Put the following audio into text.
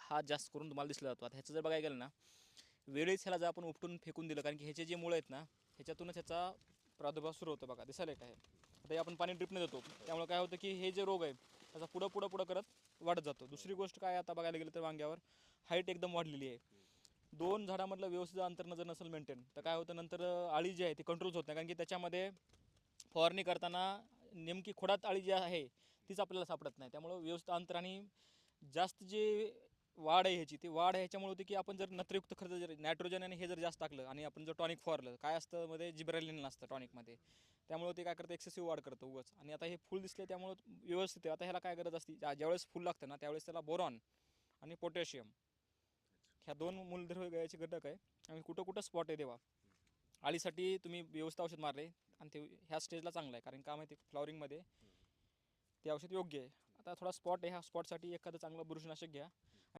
हा जास्त करून तुम्हाला दिसला जातो. आता ह्याचं जर बघायला गेलं ना वेळीच ह्याला जर आपण उपटून फेकून दिलं कारण की ह्याचे जे मुळं आहेत ना ह्याच्यातूनच ह्याचा प्रादुर्भाव सुरू होतो बघा दिसायला काय आता हे आपण पाणी ड्रिपने देतो. त्यामुळे काय होतं की हे जे रोग आहे त्याचा पुढं पुढं पुढं करत वाढत जातो. दुसरी गोष्ट काय आता बघायला गेलं तर वांग्यावर हाईट एकदम वाढलेली आहे. दोन झाडामधलं व्यवस्थित अंतर जर नसेल मेंटेन तर काय होतं नंतर आळी जी आहे ती कंट्रोल होत नाही कारण की त्याच्यामध्ये फवारणी करताना नेमकी खोडात आळी जी आहे तीच आपल्याला सापडत नाही. त्यामुळं व्यवस्थित अंतर आणि जास्त जे वाढ आहे ह्याची. ती वाढ आहे ह्याच्यामुळे होती की आपण जर नत्रयुक्त खर्च जर नायट्रोजन आणि हे जर जास्त टाकलं आणि आपण जर टॉनिक फवारलं काय असतं मध्ये जिब्रॅलिन असतं टॉनिकमध्ये. त्यामुळे ते काय करतं एक्सेसिव्ह वाढ करतं उगाच. आणि आता हे फुल दिसले त्यामुळं व्यवस्थित आहे. आता ह्याला काय गरज असते? ज्या- ज्यावेळेस फुल लागतं ना त्यावेळेस त्याला बोरॉन आणि पोटॅशियम ह्या दोन मूलद्रव्य गायचे घटक आहे. आणि कुठं कुठं स्पॉट आहे देवा. आळीसाठी तुम्ही व्यवस्थित औषध मारले आणि ते ह्या स्टेजला चांगलं आहे. कारण का माहिती फ्लॉवरिंगमध्ये ते औषध योग्य आहे. आता थोडा स्पॉट आहे. ह्या स्पॉटसाठी एखादं चांगलं बुरशीनाशक घ्या.